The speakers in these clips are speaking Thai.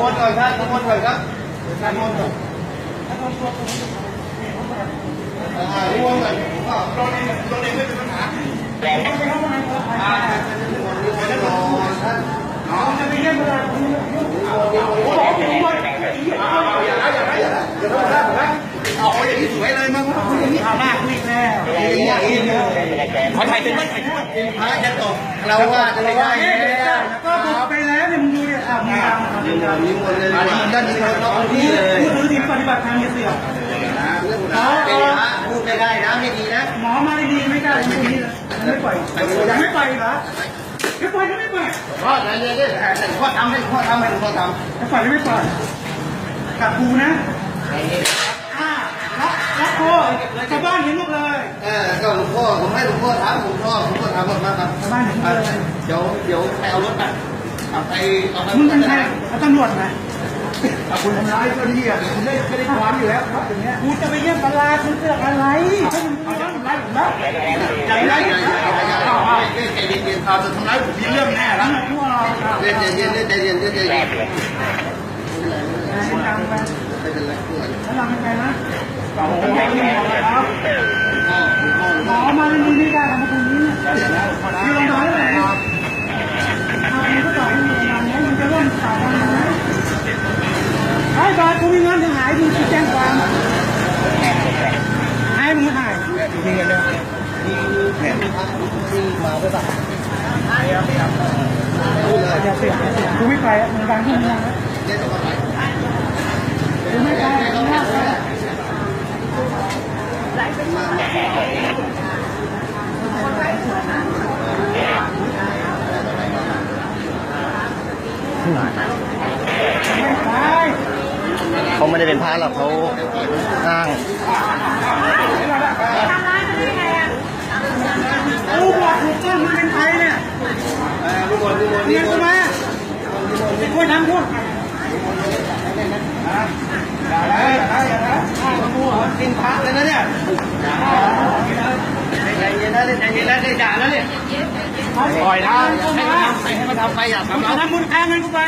มนต์ก่อนครับนิมนต์ก่อนครับนิมนต์ก่อนอ่านิมนต์ก่อนอ่าโดนนี่โดนนี่ไม่เป็นปัญหาอ่านิมนต์ก่อนท่านน้องจะไม่เยี่ยมเลยนิมนต์นิมนต์อย่านะอย่านะอย่านะอย่าทำนะนะเอาอย่างนี้สวยเลยมั้งอย่างนี้เอาหน้าคุยแล้วอย่างนี้อย่างนี้เลยขอถ่ายเป็นไหมพระจะตกเราว่าจะไม่ได้ ตามนิมนต์นิมนต์เลยนิมนต์ด้านนี้เราต้องที่เลยพูดถึงปฏิบัติธรรมอย่าเสือกนะเรื่องนะเป็นพระพูดไม่ได้นะไม่ดีนะหมอมาดีๆไม่กล้าทำตรงนี้เลยไม่ปล่อยยังไม่ปล่อยเหรอไม่ปล่อยก็ไม่ปล่อยพ่อใจเย็นดิพ่อทำให้พ่อทำให้พ่อทำจะปล่อยก็ไม่ปล่อยกับกูนะอ่าล็อกล็อกโคชาวบ้านเห็นหมดเลย เออก็หลวงพ่อผมให้หลวงพ่อทำหลวงพ่อหลวงพ่อทำหมดมาครับชาวบ้านเห็นหมดเลยเดี๋ยวเดี๋ยวไปเอารถไป เอาไปเอาไปมึงเป็นใครเอาตำรวจมาคุณทำร้ายเจ้าหนี้อะคุณได้ไม่ได้ความอยู่แล้วครับอย่างเงี้ยกูจะไปเยี่ยมตลาดมึงเสือกอะไรถ้มึงเอาทำร้ายผมนะอย่าอย่าอย่าอย่าอย่าใจเย็นๆเราจะทำร้ายผมมีเรื่องแน่แล้วเอาใจเย็นๆใจเย็นๆใจเย็นๆเป็นไปไม่เป็นไรเพื่อนแล้วเราเป็นไงนะโอ้โหนี่หมอแล้วพ่อพ่อ หมอมาเป็นดีไม่ได้ทำมาตรงนี้คือลงมาแล้วไหนเอามึงก็ต่อให้มึงงานนี้มึงจะเริ่มสาวงานไหนไอ้บาท กูมีเงินถึงหายมึงแจ้งความให้มึงหายจริงๆเลยเนี่ยที่มาด้วยป่ะอย่าเสียอย่าเสียกูไม่ไปมึงดังขึ้นมึงนะเนี่ยต้องมาไปกูไม่ไปมึงไม่ไปไม่ไป เขา ไม่ได้เป็นพระหรอกเขาอ้างกูบอกถูกต้องมึงเป็นใครเนี่ยทุกคนทุกคนเรียกูมาไอ้คนทำพวกอย่าได้อย่าได้อย่าได้กูกินพระเลยนะเนี่ยใจเย็นนะใจเย็นนะได้ด่าแล้วเนี่ยปล่อยนะให้มันทำให้มันทำไปอย่ามึงทำจะนะทำบุญค้างเงินกูไป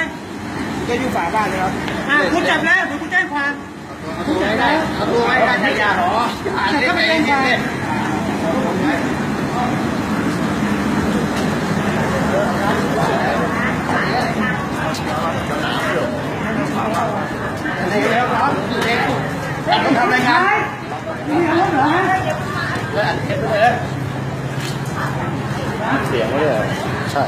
จะอยู่ฝาบ้านเลยครับอะกูจับแล้วเดี๋ยวกูแจ้งความเอาตัวไว้ได้เอาตัวไว้ได้ใช้ยาหรออ่านได้ไหมเนี่ยแล้วครับเด็กต้องทำรายงานมีอาวุธเหรอฮะเสียงไม่ได้ใช่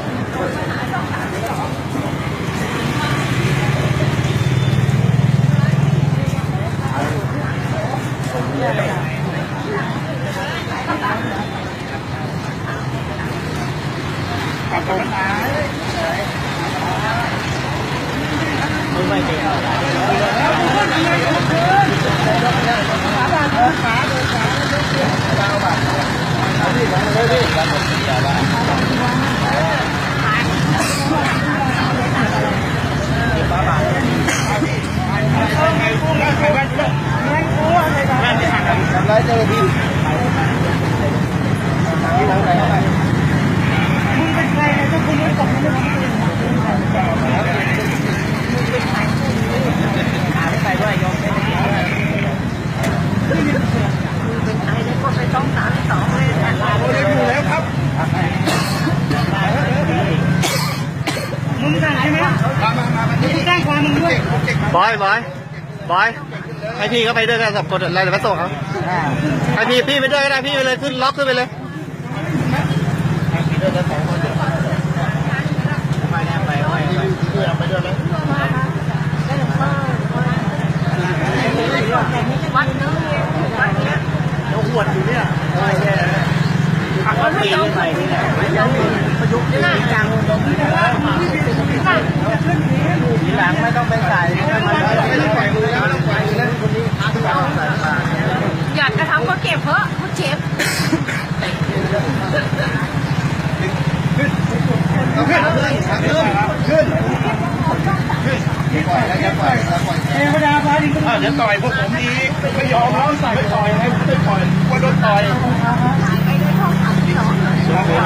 ทำร้ายเจ้าหน้าที่ มึงเป็นใครเนี่ยถ้าคุณรู้จักมึงไม่ทำ โอ้ยอยู่แล้วครับ มึงสั่งใช่ไหม มามามามา กูแจ้งความมึงด้วย เก่ง บอยบอยบอยให้พี่เขาไปด้วยกันสับกดอะไรเดี๋ยวมาส่งเขาให้พี่พี่ไปด้วยก็ได้พี่ไปเลยขึ้นล็อกขึ้นไปเลยหลังไม่ต้องไปใส่ไม่ต้อง ปล่อยมือแล้วไม่ต้องปล่อยมือแล้วคนนี้อาทุกอย่างใส่ปากอยากกระทำก็เก็บเพราะเขาเจ็บเอาขึ้นขึ้นขึ้นขึ้นปล่อยแล้วจะปล่อยแล้วปล่อยเทวดาฟ้าดินเดี๋ยวต่อยพวกผมอีไม่ยอมแล้วใส่ต่อยให้ไม่ต่อยกลัวโดนต่อย ไปในช่องสามสิบสอง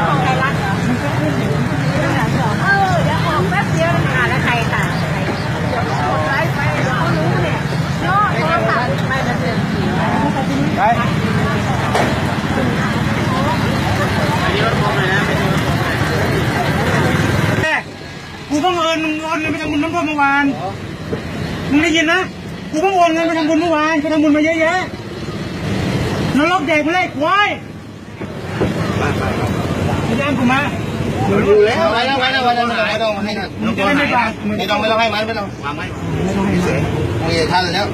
ของไทยรัฐเออเดี๋ยวออกแป๊บเดียวค่ะแล้วใครค่ะ พิ่งโอนโอนเงินไปทำบุญน้ำท่วมเมื่อวาน มึงได้ยินนะกูเพิ่งโอนเงินไปทำบุญเมื่อวานไปทำบุญมาเยอะแยะนรกแด็กเลยควายไม่ได้กูมาอยู่แล้วไว้แล้วไว้แล้วไว้แล้วไม่ต้องให้นะมึงจะได้ไม่บาปมึงไม่ต้องไม่ต้องให้มันไม่ต้องวางไว้โอเคท่านแล้ว